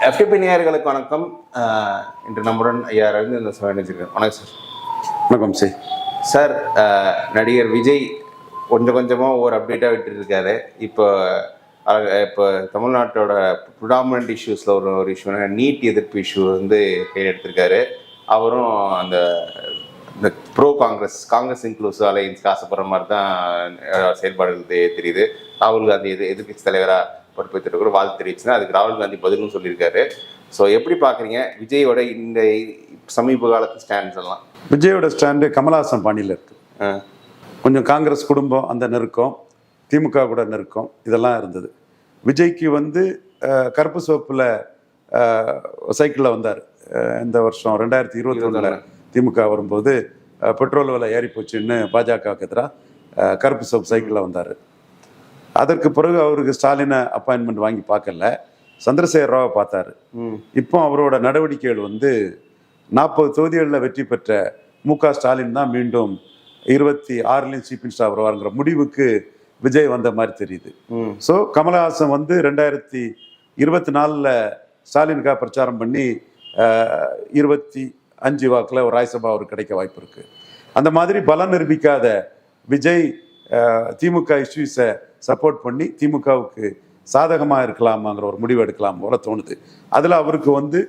FTP நேயர்களுக்கு வணக்கம் இன்று நம்முடன் ஐயா ரவீந்திரன் சார் இணைஞ்சிருக்கேன் வணக்கம் சார். வணக்கம் சார். அஹ், நடிகர் விஜய் கொஞ்சம் கொஞ்சமாக ஒவ்வொரு அப்டேட்டாக விட்டுட்டு இருக்காரு இப்போ இப்போ தமிழ்நாட்டோட ப்ரிடாமினன்ட் இஷ்யூஸில் ஒரு ஒரு இஷ்யூ நீட் எதிர்ப்பு இஷ்யூ வந்து கையில் எடுத்திருக்காரு. அவரும் அந்த இந்த ப்ரோ காங்கிரஸ் காங்கிரஸ் இன்க்ளூசிவ் அலையன்ஸ்க்கு ஆசைப்படுற மாதிரி தான் செயல்பாடுகள் தெரியுது. ராகுல் காந்தி எது எதிர்கட்சி தலைவராக பொறுப்பேற்று கூட வாழ்த்து தெரிவிச்சுன்னா அதுக்கு ராகுல் காந்தி பதிலும் சொல்லியிருக்காரு. ஸோ எப்படி பார்க்குறீங்க? விஜயோட இந்த சமீப காலத்து ஸ்டாண்ட்ஸ் எல்லாம்? விஜயோட ஸ்டாண்டு கமலஹாசன் பாணியில் இருக்கு. அஹ், கொஞ்சம் காங்கிரஸ் குடும்பம் அந்த நெருக்கம் திமுக கூட நெருக்கம் இதெல்லாம் இருந்தது. விஜய்க்கு வந்து கருப்பு சோப்பில் சைக்கிளில் வந்தார். இந்த வருஷம் ரெண்டாயிரத்தி இருபத்தி திமுக வரும்போது பெட்ரோல் விலை ஏறி போச்சுன்னு பாஜகவுக்கு எதிராக கருப்பு சோப்பு சைக்கிளில் வந்தார். அதற்கு பிறகு அவருக்கு ஸ்டாலினை அப்பாயின்மெண்ட் வாங்கி பார்க்கல. சந்திரசேகர ராவை பார்த்தாரு. இப்போ அவரோட நடவடிக்கைகள் வந்து நாற்பது தொகுதிகளில் வெற்றி பெற்ற மு க ஸ்டாலின் தான் மீண்டும் இருபத்தி ஆறுலேயும் சீஃப் மினிஸ்டர் வருவாருங்கிற முடிவுக்கு விஜய் வந்த மாதிரி தெரியுது. ஸோ கமலஹாசன் வந்து ரெண்டாயிரத்தி இருபத்தி நாலில் ஸ்டாலினுக்காக பிரச்சாரம் பண்ணி இருபத்தி அஞ்சு வாக்கில் ஒரு ராஜ்யசபா அவருக்கு கிடைக்க வாய்ப்பு இருக்கு. அந்த மாதிரி பலம் நிரூபிக்காத விஜய் திமுக இஷ்யூஸை சப்போர்ட் பண்ணி திமுகவுக்கு சாதகமாக இருக்கலாமாங்கிற ஒரு முடிவு எடுக்கலாம் போல தோணுது. அதில் அவருக்கு வந்து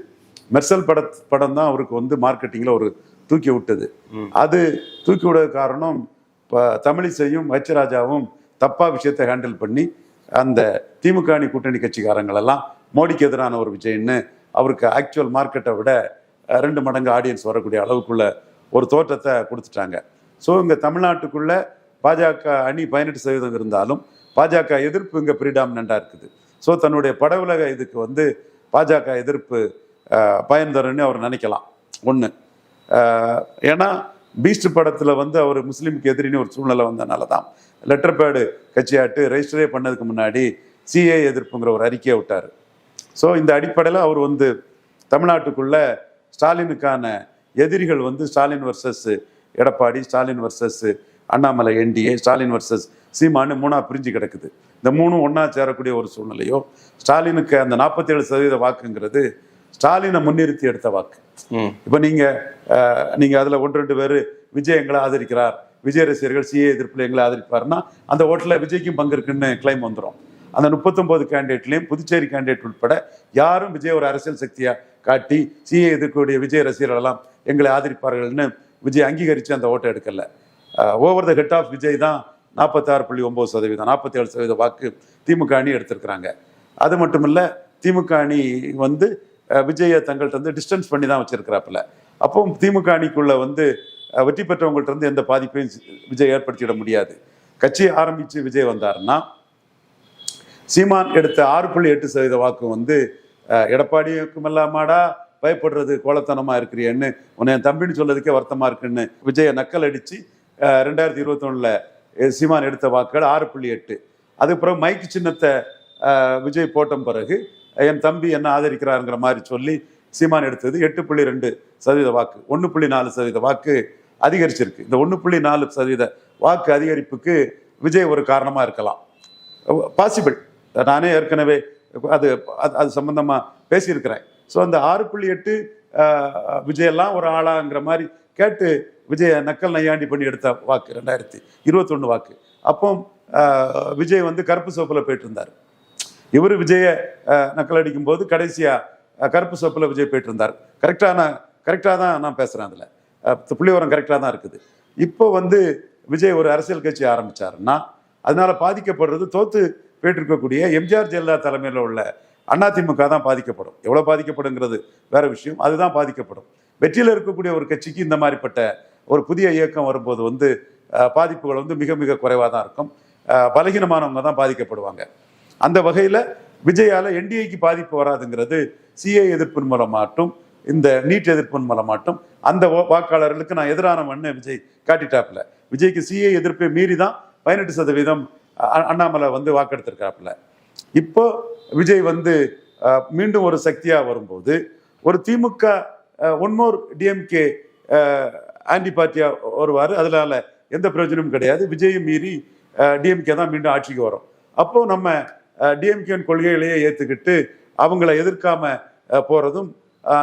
மெர்சல் பட படம் தான் அவருக்கு வந்து மார்க்கெட்டிங்கில் ஒரு தூக்கி விட்டது. அது தூக்கி விட காரணம் இப்போ தமிழிசையும் ஹெச் ராஜாவும் தப்பா விஷயத்தை ஹேண்டில் பண்ணி அந்த திமுக அணி கூட்டணி கட்சிக்காரங்கள் எல்லாம் மோடிக்கு எதிரான ஒரு விஜயன்னு அவருக்கு ஆக்சுவல் மார்க்கெட்டை விட ரெண்டு மடங்கு ஆடியன்ஸ் வரக்கூடிய அளவுக்குள்ள ஒரு தோற்றத்தை கொடுத்துட்டாங்க. ஸோ இங்கே தமிழ்நாட்டுக்குள்ள பாஜக அணி பதினெட்டு சதவீதம் இருந்தாலும் பாஜக எதிர்ப்பு இங்கே ப்ரீடாமினண்டாக இருக்குது. ஸோ தன்னுடைய படவுலக இதுக்கு வந்து பாஜக எதிர்ப்பு பயன் தரும்னு அவர் நினைக்கலாம். ஒன்று ஏன்னா பீஸ்ட் படத்தில் வந்து அவர் முஸ்லீமுக்கு எதிரின்னு ஒரு சூழ்நிலை வந்தனால தான் லெட்டர் பேடு கட்சியாட்டு ரெஜிஸ்டரே பண்ணதுக்கு முன்னாடி சிஏ எதிர்ப்புங்கிற ஒரு அறிக்கையை விட்டார். ஸோ இந்த அடிப்படையில் அவர் வந்து தமிழ்நாட்டுக்குள்ள ஸ்டாலினுக்கான எதிரிகள் வந்து Stalin versus Edappadi Stalin versus Annamalai NDA Stalin versus Seeman மூணா பிரிஞ்சு கிடக்குது. இந்த மூணும் ஒன்றா சேரக்கூடிய ஒரு சூழ்நிலையோ ஸ்டாலினுக்கு அந்த நாற்பத்தேழு சதவீத வாக்குங்கிறது ஸ்டாலினை முன்னிறுத்தி எடுத்த வாக்கு. இப்போ நீங்க அஹ், நீங்க அதுல ஒன்று ரெண்டு பேர் விஜய் எங்களை ஆதரிக்கிறார். விஜய் ரசிகர்கள் சிஏ எதிர்ப்புல எங்களை ஆதரிப்பாருன்னா அந்த ஓட்டுல விஜய்க்கும் பங்கு இருக்குன்னு கிளைம் வந்துடும் அந்த முப்பத்தொன்பது கேண்டிடேட்லையும் புதுச்சேரி கேண்டிடேட் உட்பட யாரும் விஜய் ஒரு அரசியல் சக்தியா காட்டி சிஏ எதிர்க்கக்கூடிய விஜய் ரசிகர்கள் எல்லாம் எங்களை ஆதரிப்பார்கள்னு விஜய் அங்கீகரித்து அந்த ஓட்டை எடுக்கல. Over the head of Vijay தான் நாற்பத்தாறு புள்ளி ஒம்பது சதவீதம் நாற்பத்தி ஏழு சதவீத வாக்கு திமுக அணி எடுத்திருக்கிறாங்க. அது மட்டும் இல்ல திமுக அணி வந்து விஜயை தங்கள்கிட்ட வந்து டிஸ்டன்ஸ் பண்ணி தான் வச்சிருக்கிறாப்புல. அப்போ திமுக அணிக்குள்ள வந்து வெற்றி பெற்றவங்கள்ட்ட இருந்து எந்த பாதிப்பையும் விஜய் ஏற்படுத்திட முடியாது. கட்சி ஆரம்பிச்சு விஜய் வந்தாருன்னா சீமான் எடுத்த ஆறு புள்ளி எட்டு சதவீத வாக்கு வந்து அஹ், எடப்பாடிக்கும் இல்லாமாடா பயப்படுறது கோலத்தனமா இருக்கிறியன்னு உன்னை என் தம்பின்னு சொல்லதுக்கே வருத்தமா இருக்குன்னு விஜயை நக்கல் அடிச்சு ரெண்டாயிரத்தி இருபத்தொன்னில் சீமான் எடுத்த வாக்குகள் ஆறு புள்ளி எட்டு. அதுக்கப்புறம் மைக்கு சின்னத்தை விஜய் போட்ட பிறகு என் தம்பி என்ன ஆதரிக்கிறாருங்கிற மாதிரி சொல்லி சீமான் எடுத்தது எட்டு புள்ளி ரெண்டு சதவீத வாக்கு. ஒன்று புள்ளி நாலு சதவீத வாக்கு அதிகரிச்சிருக்கு. இந்த ஒன்று புள்ளி நாலு சதவீத வாக்கு அதிகரிப்புக்கு விஜய் ஒரு காரணமாக இருக்கலாம். பாசிபிள் நானே ஏற்கனவே அது அது- அது பேசியிருக்கிறேன். ஸோ அந்த ஆறு புள்ளி எட்டு விஜயெல்லாம் ஒரு ஆளாங்கிற மாதிரி கேட்டு விஜய் நக்கல் நையாண்டி பண்ணி எடுத்த வாக்கு ரெண்டாயிரத்தி இருபத்தொன்று வாக்கு. அப்போ ஆஹ், விஜய் வந்து கருப்பு சோப்பில் போயிட்டு இருந்தார் இவர் விஜயை நக்கல் அடிக்கும் போது கடைசியா கருப்பு சோப்பில் விஜய் போயிட்டு இருந்தார் கரெக்டான கரெக்டாக தான் நான் பேசுறேன் அதுல. புள்ளிவரம் கரெக்டாக தான் இருக்குது. இப்போ வந்து விஜய் ஒரு அரசியல் கட்சி ஆரம்பிச்சாருன்னா அதனால பாதிக்கப்படுறது தோத்து போயிட்டு இருக்கக்கூடிய எம்ஜிஆர் ஜெயலலிதா தலைமையில் உள்ள அதிமுக தான் பாதிக்கப்படும். எவ்வளவு பாதிக்கப்படுங்கிறது வேற விஷயம். அதுதான் பாதிக்கப்படும். வெற்றியில் இருக்கக்கூடிய ஒரு கட்சிக்கு இந்த மாதிரிப்பட்ட ஒரு புதிய இயக்கம் வரும்போது வந்து பாதிப்புகள் வந்து மிக மிக குறைவாக தான் இருக்கும் பலகீனமானவங்க தான் பாதிக்கப்படுவாங்க. அந்த வகையில் விஜயால என்டிஏக்கு பாதிப்பு வராதுங்கிறது சிஏ எதிர்ப்பின் மூலமாட்டும் இந்த நீட் எதிர்ப்பின் மூலமாட்டும் அந்த வாக்காளர்களுக்கு நான் எதிரான மண்ணு விஜய் காட்டிட்டாப்புல. விஜய்க்கு சிஏ எதிர்ப்பை மீறி தான் பதினெட்டு சதவீதம் அண்ணாமலை வந்து வாக்கெடுத்திருக்காப்புல இப்போ விஜய் வந்து மீண்டும் ஒரு சக்தியாக வரும்போது ஒரு DMK one more DMK anti பார்ட்டியா வருவார். அதனால எந்த பிரயோஜனமும் கிடையாது. விஜயம் மீறி டிஎம்கே தான் மீண்டும் ஆட்சிக்கு வரும். அப்போ நம்ம டிஎம்கேன் கொள்கைகளையே ஏற்றுக்கிட்டு அவங்கள எதிர்க்காம போகிறதும் போறதும்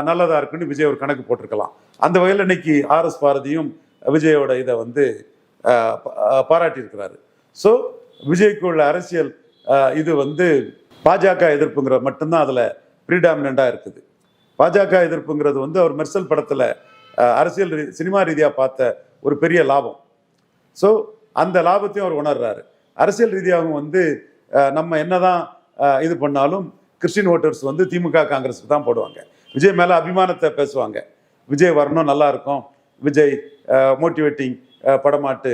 நல்லதா இருக்குன்னு விஜய் ஒரு கணக்கு போட்டிருக்கலாம். அந்த வகையில் இன்னைக்கு ஆர்எஸ் பாரதியும் விஜயோட இதை வந்து பாராட்டியிருக்கிறாரு. ஸோ விஜய்க்கு உள்ள அரசியல் இது வந்து பாஜக எதிர்ப்புங்கிற மட்டும்தான் அதில் ப்ரீடாமினண்டாக இருக்குது. பாஜக எதிர்ப்புங்கிறது வந்து அவர் மெர்சல் படத்தில் அரசியல் ரீ- சினிமா ரீதியாக பார்த்த ஒரு பெரிய லாபம். ஸோ அந்த லாபத்தையும் அவர் உணர்றாரு. அரசியல் ரீதியாகவும் வந்து நம்ம என்னதான் இது பண்ணாலும் கிறிஸ்டின் ஓட்டர்ஸ் வந்து திமுக காங்கிரஸுக்கு தான் போடுவாங்க. விஜய் மேலே அபிமானத்தை பேசுவாங்க. விஜய் வரணும் நல்லா இருக்கும். விஜய் மோட்டிவேட்டிங் படமாட்டு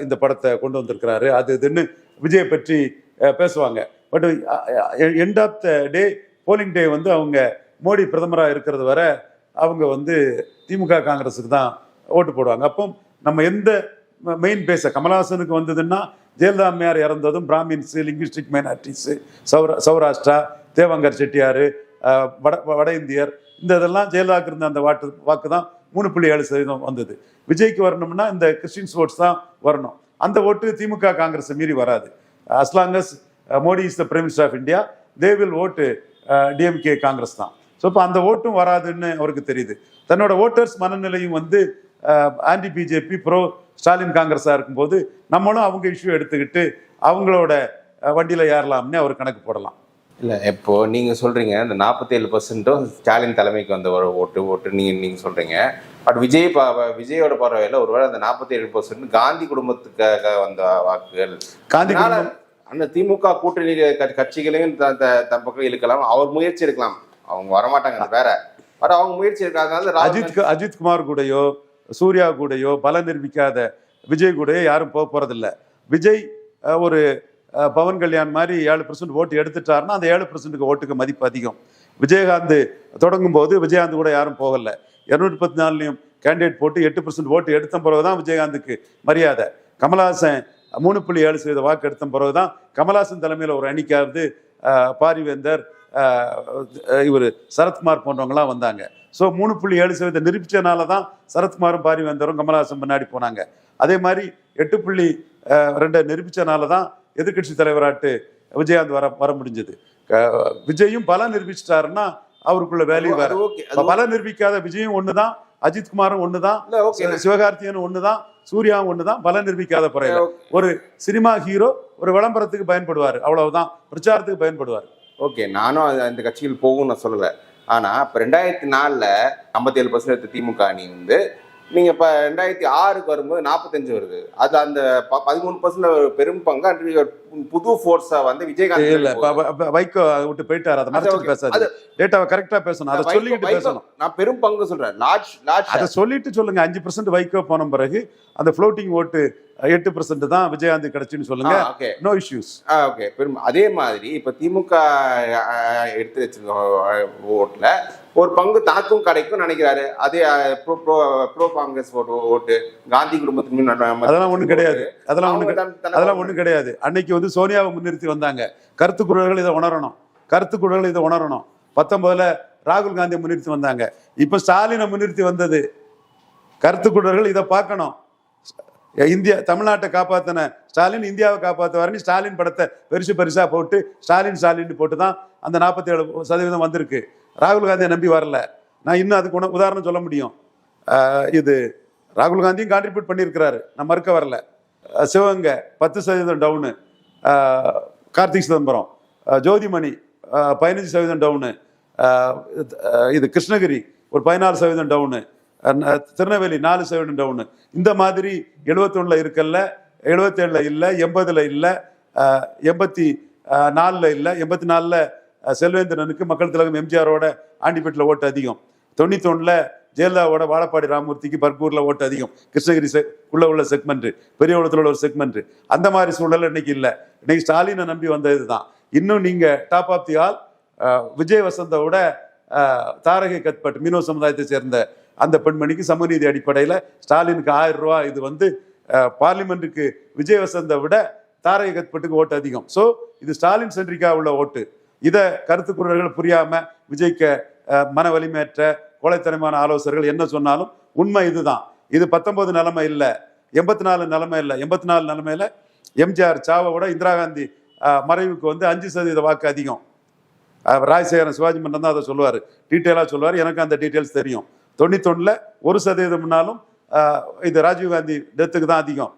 இந்த படத்தை கொண்டு வந்திருக்கிறாரு. அது இதுன்னு விஜயை பற்றி பேசுவாங்க. But end of the day polling day வந்து அவங்க மோடி பிரதமராக இருக்கிறது வரை அவங்க வந்து திமுக காங்கிரஸுக்கு தான் ஓட்டு போடுவாங்க. அப்போ நம்ம எந்த மெயின் பேச கமலஹாசனுக்கு வந்ததுன்னா ஜெயலலிதா அம்மையார் இறந்ததும் brahmins linguistic minorities Saura Saurashtra Devangar Chettiar வட வட இந்தியர் இந்த இதெல்லாம் ஜெயலலிதாவுக்கு இருந்த அந்த வாட்டு வாக்கு தான் மூணு புள்ளி ஏழு சதவீதம் வந்தது. விஜய்க்கு வரணும்னா இந்த கிறிஸ்டின்ஸ் ஓட்ஸ் தான் வரணும். அந்த ஓட்டு திமுக காங்கிரஸை மீறி வராது. As long as Modi is the prime minister of India they will vote DMK Congress தான். ஸோ இப்போ அந்த ஓட்டும் வராதுன்னு அவருக்கு தெரியுது. தன்னோட ஓட்டர்ஸ் மனநிலையும் வந்து ஆன்டி பிஜேபி ப்ரோ ஸ்டாலின் காங்கிரஸாக இருக்கும்போது நம்மளும் அவங்க இஷ்யூ எடுத்துக்கிட்டு அவங்களோட வண்டியில ஏறலாம்னு அவர் கணக்கு போடலாம். இல்லை இப்போ நீங்கள் சொல்கிறீங்க இந்த நாற்பத்தேழு பர்சன்ட்டும் ஸ்டாலின் தலைமைக்கு வந்த ஒரு ஓட்டு ஓட்டு நீங்கள் நீங்கள் சொல்கிறீங்க பட் விஜய் பா விஜயோட பார்வையில் ஒருவேளை அந்த நாற்பத்தேழு பர்சன்ட் காந்தி குடும்பத்துக்காக வந்த வாக்குகள் காந்தி அந்த திமுக கூட்டணி கட்சிகளையும் த- த- தன் பக்கம் இழுக்கலாம் அவர் முயற்சி எடுக்கலாம். அவங்க வரமாட்டாங்க வேற. பட் அவங்க முயற்சி இருக்காங்க அஜித் அஜித் குமார் கூடயோ சூர்யா கூடயோ பலம் நிரூபிக்காத விஜய் கூடயோ யாரும் போக போறதில்ல. விஜய் ஒரு பவன் கல்யாண் மாதிரி ஏழு பர்சன்ட் ஓட்டு எடுத்துட்டாருன்னா அந்த ஏழு பர்சன்ட்டுக்கு ஓட்டுக்கு மதிப்பு அதிகம். விஜயகாந்த் தொடங்கும் போது விஜயகாந்த் கூட யாரும் போகல. இருநூற்றி பத்து நாலுலையும் கேண்டிடேட் போட்டு எட்டு பர்சன்ட் ஓட்டு எடுத்த பிறகுதான் விஜயகாந்துக்கு மரியாதை. கமலஹாசன் மூணு புள்ளி ஏழு சதவீத வாக்கு எடுத்த பிறகுதான் கமலஹாசன் தலைமையில் ஒரு அணிக்காவது பாரிவேந்தர் இவர் சரத்குமார் போன்றவங்கலாம் வந்தாங்க. ஸோ மூணு புள்ளி ஏழு சதவீதம் நிரூபிச்சனால தான் சரத்குமாரும் பாரிவேந்தரும் கமலஹாசன் முன்னாடி போனாங்க. அதே மாதிரி எட்டு புள்ளி ரெண்டை நிரூபிச்சனால தான் எதிர்க்கட்சி தலைவராட்டு விஜயகாந்த் வர வர முடிஞ்சது. விஜயும் பலம் நிரூபிச்சிட்டாருன்னா அவருக்குள்ள வேல்யூ வேற. பலம் நிரூபிக்காத விஜயும் ஒண்ணுதான் அஜித் குமாரும் ஒண்ணுதான் இல்ல, okay. சி- சிவகார்த்தியனும் ஒண்ணுதான் சூர்யாவும் ஒண்ணுதான் பலம் நிரூபிக்காத குறையில ஒரு சினிமா ஹீரோ ஒரு விளம்பரத்துக்கு பயன்படுவார் அவ்வளவுதான். பிரச்சாரத்துக்கு பயன்படுவார். ஓகே நானும் அது- அந்த கட்சிகள் போகும்னு நான் சொல்லலை. ஆனால் இப்போ ரெண்டாயிரத்தி நாலில் ஐம்பத்தேழு பர்சன்ட் எடுத்த திமுக அணி வந்து நீங்கள் இப்போ ரெண்டாயிரத்தி ஆறுக்கு வரும்போது நாற்பத்தஞ்சு வருது. அது அந்த பதிமூணு பர்சன்ட் பெரும் பங்கு? புது ஃபோர்ஸா வந்து விஜயகாந்த் இல்ல வைகோ விட்டு போயிட்டாரு. அதை okay. பேசாது டேட்டாவை கரெக்டா பேசணும். அதை வைகோ- பேசணும். நான் பெரும் பங்கு சொல்றேன். லார்ஜ் லார்ஜ் அதை சொல்லிட்டு சொல்லுங்க. அஞ்சு பர்சன்ட் வைகோ போன பிறகு அந்த ஃப்ளோட்டிங் ஓட்டு எட்டு பர்சன்ட் தான் விஜயகாந்த் கிடைச்சுன்னு சொல்லுங்க. ஓகே நோ இஷ்யூஸ் ஓகே பெரும் அதே மாதிரி இப்போ திமுக எடுத்து வச்சிருக்க ஓட்டில் ஒரு பங்கு தனக்கும் கிடைக்கும் நினைக்கிறாரு. அதே ப்ரோ ப்ரோ ப்ரோ காங்கிரஸ் ஓட்டு ஓட்டு காந்தி குடும்பத்தின் அதெல்லாம் ஒண்ணும் கிடையாது. அதெல்லாம் தனக்கு அதெல்லாம் ஒண்ணும் கிடையாது. அன்னைக்கு வந்து சோனியாவை முன்னிறுத்தி வந்தாங்க. கருத்து குரல்கள் இதை உணரணும். கருத்து குரல்கள் இதை உணரணும். பத்தொன்பதுல ராகுல் காந்தியை முன்னிறுத்தி வந்தாங்க. இப்ப ஸ்டாலினை முன்னிறுத்தி வந்தது. கருத்து குரல்கள் இதை பார்க்கணும். இந்தியா தமிழ்நாட்டை காப்பாத்தின ஸ்டாலின் இந்தியாவை காப்பாற்றுவாருன்னு ஸ்டாலின் படத்தை பெருசு பெருசா போட்டு ஸ்டாலின் ஸ்டாலின் போட்டு தான் அந்த நாற்பத்தி ஏழு சதவீதம் வந்திருக்கு. ராகுல் காந்தியை நம்பி வரல. நான் இன்னும் அதுக்கு உன- உதாரணம் சொல்ல முடியும். இது ராகுல் காந்தியும் கான்ட்ரிபியூட் பண்ணியிருக்கிறாரு. நான் மறுக்க வரல. சிவகங்கை பத்து சதவீதம் டவுனு. கார்த்திக் சிதம்பரம் ஜோதிமணி பதினஞ்சு சதவீதம் டவுனு. இது கிருஷ்ணகிரி ஒரு பதினாறு சதவீதம் டவுனு. திருநெல்வேலி நாலு சதவீதம் டவுனு. இந்த மாதிரி எழுபத்தொன்னில் இருக்கல்ல எழுபத்தேழில் இல்லை எண்பதில் இல்லை எண்பத்தி நாலில் இல்லை எண்பத்தி நாலில் செல்வேந்திரனுக்கு மக்கள் திலகம் எம்ஜிஆரோட ஆண்டிப்பேட்டில் ஓட்டு அதிகம். தொண்ணூத்தொன்னில் ஜெயலலிதாவோட வாழப்பாடி ராமமூர்த்திக்கு பர்கூர்ல ஓட்டு அதிகம். கிருஷ்ணகிரி செ உள்ள உள்ள செக்மெண்ட்டு பெரிய உலகத்தில் உள்ள ஒரு செக்மெண்ட்டு அந்த மாதிரி சூழல் இன்னைக்கு இல்லை. இன்னைக்கு ஸ்டாலினை நம்பி வந்தது தான் இன்னும் நீங்கள் top of the all Vijay வசந்தோட தாரகை கத்பட் மீனவ சமுதாயத்தை சேர்ந்த அந்த பெண்மணிக்கு சமநீதி அடிப்படையில் ஸ்டாலினுக்கு ஆயிரம் ரூபா இது வந்து பார்லிமெண்ட்டுக்கு விஜய் வசந்தை விட தாரகை கத்பட்டுக்கு ஓட்டு அதிகம். ஸோ இது ஸ்டாலின் சென்ட்ரிக்கா உள்ள ஓட்டு. இதை கருத்து புரியாமல் புரியாம விஜய்க்கு மன வலிமையற்ற கோழைத்தனமான ஆலோசகர்கள் என்ன சொன்னாலும் உண்மை இதுதான். இது பத்தொன்பது நிலைமை இல்லை எண்பத்தி நாலு நிலைமை இல்லை எண்பத்தி நாலு நிலைமையில எம்ஜிஆர் சாவை விட இந்திரா காந்தி மறைவுக்கு வந்து அஞ்சு சதவீத வாக்கு அதிகம். ராஜசேகரன் சிவாஜி மன்றம் தான் அதை சொல்லுவார். டீட்டெயிலாக சொல்லுவார். எனக்கு அந்த டீட்டெயில்ஸ் தெரியும். தொண்ணூத்தொன்னில் ஒரு சதவீதம்னாலும் முன்னாலும் இது ராஜீவ்காந்தி டெத்துக்கு தான் அதிகம்.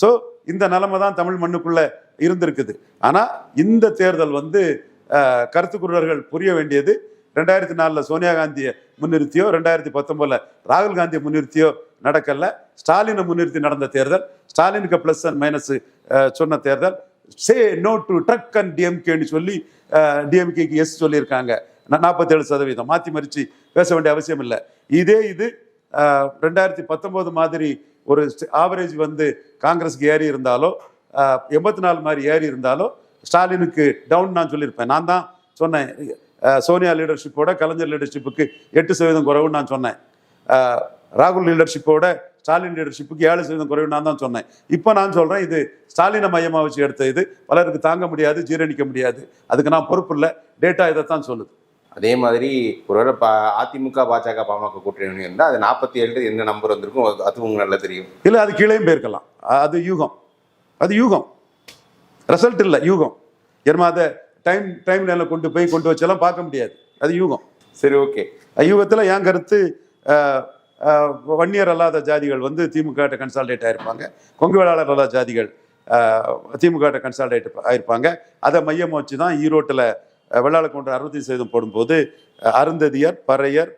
ஸோ இந்த நிலைமை தான் தமிழ் மண்ணுக்குள்ளே இருந்திருக்குது. ஆனால் இந்த தேர்தல் வந்து அஹ், புரிய வேண்டியது. ரெண்டாயிரத்தி நாலில் சோனியா காந்தியை முன்னிறுத்தியோ ரெண்டாயிரத்தி பத்தொன்பதுல ராகுல் காந்தியை முன்னிறுத்தியோ நடக்கல. ஸ்டாலினை முன்னிறுத்தி நடந்த தேர்தல் ஸ்டாலினுக்கு ப்ளஸ் அண்ட் மைனஸ் சொன்ன தேர்தல். Say no to drug and டிஎம்கேன்னு சொல்லி டிஎம்கேக்கு எஸ் சொல்லியிருக்காங்க. நாற்பத்தேழு சதவீதம். மாற்றி மறித்து பேச வேண்டிய அவசியம் இல்லை. இதே இது ரெண்டாயிரத்தி பத்தொம்போது மாதிரி ஒரு ஆவரேஜ் வந்து காங்கிரஸ்க்கு ஏறி இருந்தாலோ எண்பத்தி நாலு மாதிரி ஏறி இருந்தாலோ ஸ்டாலினுக்கு டவுன் நான் சொல்லியிருப்பேன். நான் தான் சொன்னேன் சோனியா லீடர்ஷிப்போட கலைஞர் லீடர்ஷிப்புக்கு எட்டு சதவீதம் குறைவுன்னு நான் சொன்னேன். ராகுல் லீடர்ஷிப்போட ஸ்டாலின் லீடர்ஷிப்புக்கு ஏழு சதவீதம் குறைவு நான் தான் சொன்னேன். இப்போ நான் சொல்கிறேன் இது ஸ்டாலினை மையமாக வச்சு எடுத்த இது. பலருக்கு தாங்க முடியாது ஜீரணிக்க முடியாது. அதுக்கு நான் பொறுப்பு இல்லை. டேட்டா இதைத்தான் சொல்லுது. அதே மாதிரி ஒருவேளை பா அதிமுக பாஜக பாமக கூட்டணி இருந்தால் அது நாற்பத்தி ஏழு என்ன நம்பர் வந்திருக்கும் அது- உங்களுக்கு நல்லா தெரியும். இல்லை அது கீழேயும் போயிருக்கலாம். அது யூகம். அது யூகம். ரிசல்ட் இல்லை யூகம். ஏன்னா அதை டைம் டைம் லைனில் கொண்டு போய் கொண்டு வச்செல்லாம் பார்க்க முடியாது. அது யூகம். சரி ஓகே யூகத்தில் என் கருத்து வன்னியர் அல்லாத ஜாதிகள் வந்து திமுக கன்சால்டேட் ஆயிருப்பாங்க. கொங்கு வேளாளர் அல்லாத ஜாதிகள் திமுக கன்சால்டேட் ஆயிருப்பாங்க. அதை மையம் வச்சு தான் ஈரோட்டில் வெள்ளாள கொண்டு அறுபத்தி சதவீதம் போடும்போது அருந்ததியர் பறையர்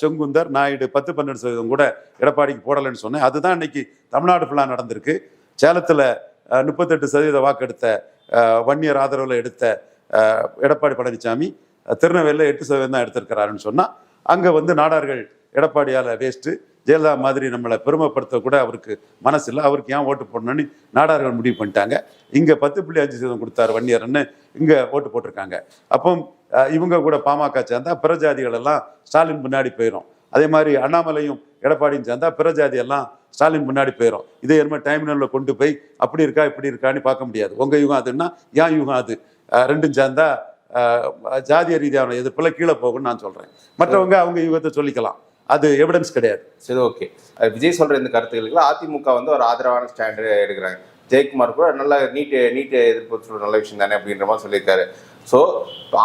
செங்குந்தர் நாயுடு பத்து பன்னெண்டு சதவீதம் கூட எடப்பாடிக்கு போடலைன்னு சொன்னேன். அதுதான் இன்னைக்கு தமிழ்நாடு ஃபுல்லாக நடந்திருக்கு. சேலத்தில் முப்பத்தெட்டு சதவீத வாக்கெடுத்த வன்னியர் ஆதரவில் எடுத்த எடப்பாடி பழனிசாமி திருநெல்வேலியில் எட்டு சதவீதம் தான் எடுத்திருக்கிறாருன்னு சொன்னால் அங்கே வந்து நாடார்கள் எடப்பாடியால் வேஸ்ட்டு ஜெயலலிதா மாதிரி நம்மளை பெருமைப்படுத்த கூட அவருக்கு மனசு இல்லை. அவருக்கு ஏன் ஓட்டு போடணும்னு நாடார்கள் முடிவு பண்ணிட்டாங்க. இங்கே பத்து புள்ளி அஞ்சு சதவீதம் கொடுத்தாரு வன்னியர்னு இங்கே ஓட்டு போட்டிருக்காங்க. அப்போ இவங்க கூட பாமக சேர்ந்தால் பிற ஜாதிகள் எல்லாம் ஸ்டாலின் முன்னாடி போயிடும் அதே மாதிரி அண்ணாமலையும் எடப்பாடியும் சேர்ந்தா பிற ஜாதி எல்லாம் ஸ்டாலின் முன்னாடி போயிடும் இதே என்ன டைம் கொண்டு போய் அப்படி இருக்கா இப்படி இருக்கான்னு பார்க்க முடியாது. உங்க யுகம் அதுன்னா ஏன் யுகம் அது. ரெண்டும் சேர்ந்தா அஹ், ஜாதிய ரீதியான எதிர்ப்புல கீழே போகும்னு நான் சொல்றேன். மற்றவங்க அவங்க யுகத்தை சொல்லிக்கலாம். அது எவிடன்ஸ் கிடையாது. சரி ஓகே விஜய் சொல்ற இந்த கருத்துக்களுக்கு அதிமுக வந்து ஒரு ஆதரவான ஸ்டாண்டு எடுக்கிறாங்க. ஜெயக்குமார் கூட நல்ல நீட் நீட் எதிர்ப்பு நல்ல விஷயம் தானே அப்படின்ற மாதிரி சொல்லியிருக்காரு. ஸோ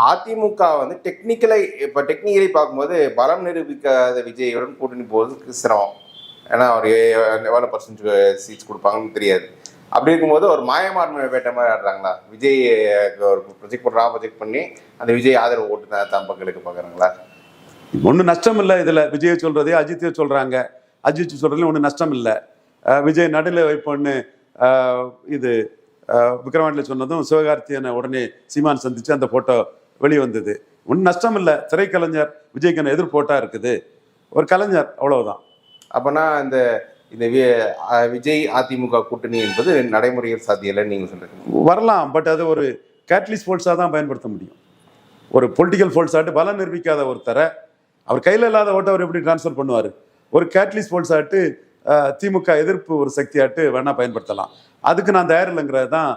அதிமுக வந்து டெக்னிக்கலை இப்போ டெக்னிக்கலை பார்க்கும்போது பலம் நிரூபிக்காத விஜயுடன் கூட்டணி போகிறது சிரமம். ஏன்னா அவர் எவ்வளோ பர்சன்ட் சீட்ஸ் கொடுப்பாங்கன்னு தெரியாது. அப்படி இருக்கும்போது ஒரு மாயமான்மை வேட்ட மாதிரி ஆடுறாங்களா? விஜய் ஒரு ப்ரொஜெக்ட் பண்ணுறா ப்ரொஜெக்ட் பண்ணி அந்த விஜய் ஆதரவு ஓட்டு தான் தான் பங்களுக்கு பார்க்குறாங்களா ஒன்றும் நஷ்டம் இல்லை இதில். விஜய் சொல்கிறதே அஜித்தே சொல்கிறாங்க அஜித் சொல்றதுல ஒன்றும் நஷ்டம் இல்லை விஜய் நடுவில் வைப்போன்னு இது அஹ் விக்ரவாண்டியில் சொன்னதும் சிவகார்த்தியனை உடனே சீமான் சந்திச்சு அந்த போட்டோ வெளியே வந்தது ஒன்றும் நஷ்டம் இல்லை. திரைக்கலைஞர் விஜய்க்கான எதிர்போட்டா இருக்குது. ஒரு கலைஞர் அவ்வளவுதான். அப்போனா இந்த இந்த விஜய் அதிமுக கூட்டணி என்பது நடைமுறையில் சாத்தியம் இல்லைன்னு நீங்கள் சொல்றீங்க. வரலாம். பட் அது ஒரு கேட்லிஸ் ஃபோல்ஸாக தான் பயன்படுத்த முடியும். ஒரு பொலிட்டிக்கல் ஃபோல்ஸாட்டு பலம் நிரூபிக்காத ஒருத்தரை அவர் கையில் இல்லாத ஓட்டை அவர் எப்படி ட்ரான்ஸ்ஃபர் பண்ணுவார்? ஒரு கேட்லிஸ் ஃபோல்ஸாட்டு அஹ், திமுக எதிர்ப்பு ஒரு சக்தியாட்டு வேணா பயன்படுத்தலாம். அதுக்கு நான் தயார் இல்லைங்கிறது தான்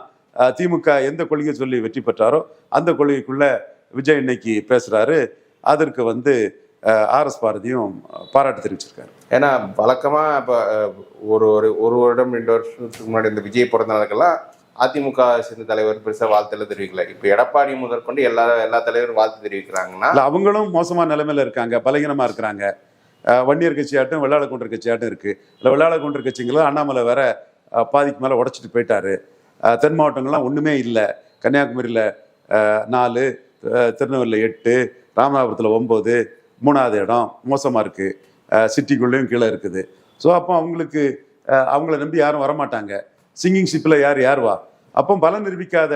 திமுக எந்த கொள்கையை சொல்லி வெற்றி பெற்றாரோ அந்த கொள்கைக்குள்ள விஜய் இன்னைக்கு பேசுறாரு. அதற்கு வந்து ஆர்எஸ் பாரதியும் பாராட்டு தெரிவிச்சிருக்காரு. ஏன்னா வழக்கமாக இப்போ ஒரு ஒரு ஒரு வருடம் ரெண்டு வருஷத்துக்கு முன்னாடி இந்த விஜய் பிறந்த நாளுக்கெல்லாம் அதிமுக சேர்ந்த தலைவர் பெருசாக வாழ்த்துல தெரிவிக்கல. இப்போ எடப்பாடி முதற்கொண்டு எல்லா எல்லா தலைவரும் வாழ்த்து தெரிவிக்கிறாங்கன்னா இல்ல அவங்களும் மோசமான நிலைமையில இருக்காங்க பலகீனமா இருக்கிறாங்க. வன்னியர் கட்சியாட்டும் வெள்ளாள குண்டர் கட்சியாட்டும் இருக்குது இல்லை வெள்ளாள குண்டர் கட்சிங்களும் அண்ணாமலை வேற பாதிக்கு மேலே உடச்சிட்டு போயிட்டாரு. தென் மாவட்டங்கள்லாம் ஒன்றுமே இல்லை. கன்னியாகுமரியில் நாலு திருநெல்வேலியில் எட்டு ராமநாதபுரத்தில் ஒம்பது மூணாவது இடம் மோசமாக இருக்குது சிட்டிக்குள்ளேயும் கீழே இருக்குது. ஸோ அப்போ அவங்களுக்கு அவங்கள நம்பி யாரும் வரமாட்டாங்க. சிங்கிங் ஷிப்பில் யார் யார் வா? அப்போ பலன் நிரூபிக்காத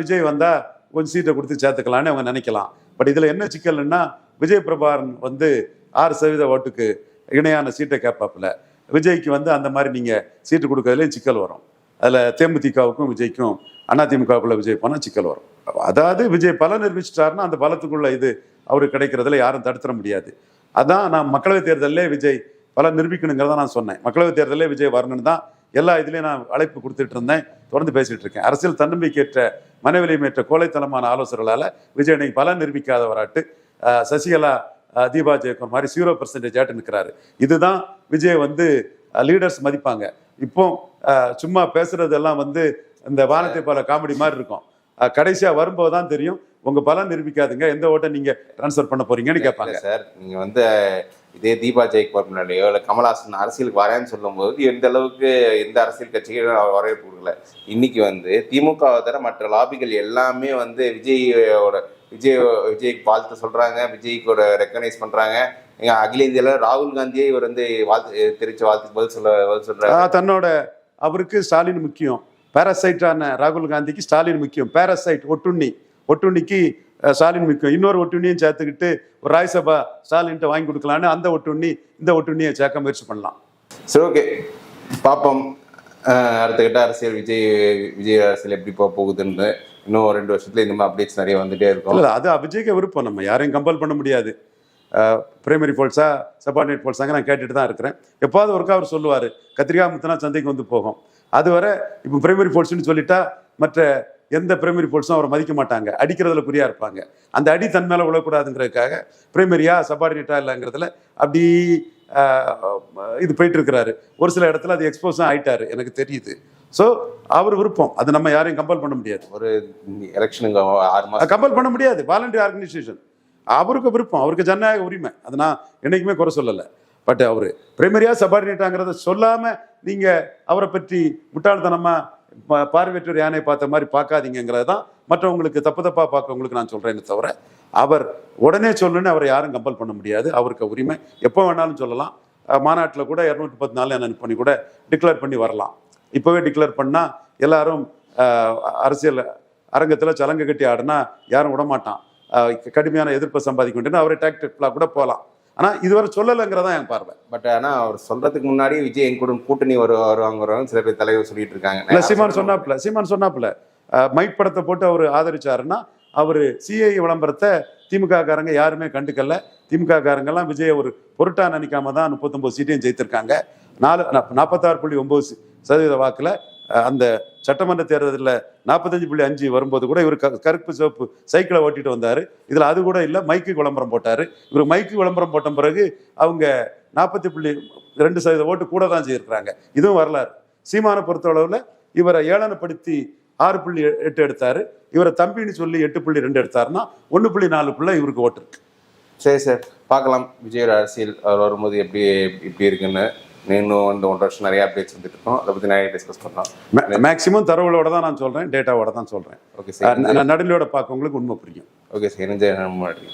விஜய் வந்தால் கொஞ்சம் சீட்டை கொடுத்து சேர்த்துக்கலான்னு அவங்க நினைக்கலாம். பட் இதில் என்ன சிக்கல்னா விஜய் பிரபாரன் வந்து ஆறு சதவீத ஓட்டுக்கு இணையான சீட்டை கேட்பாப்புல. விஜய்க்கு வந்து அந்த மாதிரி நீங்கள் சீட்டு கொடுக்கறதுலேயும் சிக்கல் வரும். அதில் தேமுதிகவுக்கும் விஜய்க்கும் அதிமுகவுக்குள்ள விஜய் போனால் சிக்கல் வரும். அதாவது விஜய் பலம் நிரூபிச்சிட்டாருன்னா அந்த பலத்துக்குள்ள இது அவருக்கு கிடைக்கிறதுல யாரும் தடுத்துட முடியாது. அதான் நான் மக்களவைத் தேர்தலிலே விஜய் பலம் நிரூபிக்கணுங்கிறத நான் சொன்னேன். மக்களவைத் தேர்தலில் விஜய் வரணும்னு தான் எல்லா இதுலேயும் நான் அழைப்பு கொடுத்துட்டு இருந்தேன் தொடர்ந்து பேசிட்டு இருக்கேன். அரசியல் தன்னம்பிக்கையற்ற ஏற்ற கோழைத்தனமான ஆலோசகர்களால் விஜய் இன்னைக்கு பலம் நிரூபிக்காதவராட்டு வராட்டு சசிகலா தீபா ஜெயக்குமார் மாதிரி ஜீரோ பர்சன்டேஜ் ஆட்டு நிற்கிறாரு இதுதான் விஜய் வந்து லீடர்ஸ் மதிப்பாங்க. இப்போ சும்மா பேசுறதெல்லாம் வந்து இந்த வானத்தை போல காமெடி மாதிரி இருக்கும். கடைசியா வரும்போது தான் தெரியும் உங்க பலம் நிரூபிக்காதுங்க எந்த ஓட்டை நீங்க ட்ரான்ஸ்ஃபர் பண்ண போறீங்கன்னு கேட்பாங்க. சார் நீங்க வந்து இதே தீபா ஜெயக்குமார் முன்னாடியோ இல்லை கமல்ஹாசன் அரசியலுக்கு வரேன்னு சொல்லும்போது எந்த அளவுக்கு எந்த அரசியல் கட்சிகளும் வரவேற்பு கொடுக்கல. இன்னைக்கு வந்து திமுக தவிர மற்ற லாபிகள் எல்லாமே வந்து விஜயோட விஜய் விஜய்க்கு வாழ்த்து சொல்றாங்க விஜய்க்கு ரெக்கனைஸ் பண்றாங்க. எங்க அகில இந்தியால ராகுல் காந்தியே இவர் வந்து வாழ்த்து தெரிவிச்ச வாழ்த்து பதில் சொல்ல பதில் சொல்றாரு. ஆஹ் தன்னோட அவருக்கு ஸ்டாலின் முக்கியம். பேரசைட்டான ராகுல் காந்திக்கு ஸ்டாலின் முக்கியம். பேரசைட் ஒட்டுண்ணி. ஒட்டுண்ணிக்கு ஸ்டாலின் முக்கியம். இன்னொரு ஒட்டுண்ணியும் சேர்த்துக்கிட்டு ஒரு ராஜ்சபா ஸ்டாலின்ட்ட வாங்கி கொடுக்கலான்னு அந்த ஒட்டுண்ணி இந்த ஒட்டுண்ணியை சேர்க்க முயற்சி பண்ணலாம். சரி ஓகே. பார்ப்போம் அடுத்த கட்ட அரசியல் விஜய் விஜய் அரசியல் எப்படி போக போகுதுன்னு. இன்னும் ரெண்டு வருஷத்துல இந்த மாதிரி அப்டேட்ஸ் நிறைய வந்துட்டே இருக்கும். இல்ல அது விஜய்க்கு விருப்பம். நம்ம யாரையும் கம்பல் பண்ண முடியாது. பிரைமரி போல்ஸா சபார்டினேட் போல்ஸாங்க நான் கேட்டுட்டு தான் இருக்கிறேன். எப்பாவது ஒருக்கா அவர் சொல்லுவார் கத்திரிக்காய் முத்தினா சந்தைக்கு வந்து போகும். அதுவரை இப்போ பிரைமரி போல்ஸ்னு சொல்லிட்டா மற்ற எந்த பிரைமரி போல்ஸும் அவரை மதிக்க மாட்டாங்க. அடிக்கிறதுல குறியா இருப்பாங்க. அந்த அடி தன் மேலே விழக்கூடாதுங்கிறதுக்காக பிரைமரியா சபார்டினேட்டா இல்லைங்கிறதுல அப்படி இது போயிட்டு இருக்கிறாரு. ஒரு சில இடத்துல அது எக்ஸ்போஸும் ஆயிட்டாரு. எனக்கு தெரியுது. ஸோ அவர் விருப்பம். அது நம்ம யாரையும் கம்பல் பண்ண முடியாது. ஒரு எலெக்ஷனுக்கு ஆறு கம்பல் பண்ண முடியாது. வாலண்டரி ஆர்கனைசேஷன் அவருக்கு விருப்பம். அவருக்கு ஜனநாயக உரிமை. அதை நான் என்னைக்குமே குறை சொல்லலை. பட் அவர் பிரைமரியா சபார்டினேட்டாங்கிறத சொல்லாம நீங்க அவரை பற்றி முட்டாள்தனமா பா- பார்வையற்றோர் யானை பார்த்த மாதிரி பார்க்காதீங்கிறது தான் மற்றவங்களுக்கு தப்பு தப்பா பார்க்கவங்களுக்கு நான் சொல்றேன்னு தவிர அவர் உடனே சொல்லுன்னு அவரை யாரும் கம்பல் பண்ண முடியாது. அவருக்கு உரிமை. எப்போ வேணாலும் சொல்லலாம். மாநாட்டில் கூட இரநூத்தி பத்து நாள் என்ன பண்ணி கூட டிக்ளேர் பண்ணி வரலாம். இப்போவே டிக்ளேர் பண்ணா எல்லாரும் அரசியல் அரங்கத்தில் சலங்க கட்டி ஆடினா யாரும் விட மாட்டான் அஹ், கடுமையான எதிர்ப்பை சம்பாதிக்க வேண்டியது அவரை டாக்டிக்லாம் கூட போகலாம் ஆனால் இதுவரை சொல்லலைங்கிறதா என் பார்வை. பட் ஆனா அவர் சொல்றதுக்கு முன்னாடி விஜய் என் கூட கூட்டணி வரு வருவாங்க சில பேர் தலைவர் சொல்லிட்டு இருக்காங்க. இல்ல சீமான் சொன்னாப்புல சீமான் சொன்னாப்புல மைக் படத்தை போட்டு அவர் ஆதரிச்சாருன்னா அவர் சிஐ விளம்பரத்தை திமுக காரங்க யாருமே கண்டுக்கல. திமுக காரங்கெல்லாம் விஜயை ஒரு பொருட்டா நினைக்காம தான் முப்பத்தொன்பது சீட்டையும் ஜெயித்திருக்காங்க. நாலு நாற்பத்தாறு புள்ளி ஒன்பது சி- சதவீத வாக்கில் அந்த சட்டமன்ற தேர்தலில் நாற்பத்தஞ்சு புள்ளி அஞ்சு வரும்போது கூட இவர் க- கருப்பு சிவப்பு சைக்கிளை ஓட்டிட்டு வந்தார். இதில் அது கூட இல்லை மைக்கு விளம்பரம் போட்டார். இவர் மைக்கு விளம்பரம் போட்ட பிறகு அவங்க நாற்பத்தி புள்ளி ரெண்டு சதவீத ஓட்டு கூட தான் செய்திருக்கிறாங்க. இதுவும் வரலாறு. சீமானை பொறுத்தளவில் இவரை ஏளனப்படுத்தி ஆறு புள்ளி எட்டு எடுத்தார். இவரை தம்பின்னு சொல்லி எட்டு புள்ளி ரெண்டு எடுத்தாருன்னா ஒன்று புள்ளி நாலுக்குள்ள இவருக்கு ஓட்டு இருக்கு. சரி சார் பார்க்கலாம். விஜய் அரசியல் அவர் வரும்போது எப்படி இப்படி இருக்குன்னு. இன்னும் இந்த ஒன்றரை வருஷம் நிறைய அப்டேட்ஸ் வந்துட்டு இருக்கோம் அதை பத்தி நிறைய டிஸ்கஸ் பண்ணலாம். மேக்சிமம் தரவுகளோட தான் நான் சொல்றேன் டேட்டாவோட தான் சொல்றேன். Okay sir. நடுநிலையோட பார்க்கவங்களுக்கு உண்மை புரியும். Okay sir. நன்றி நன்றி.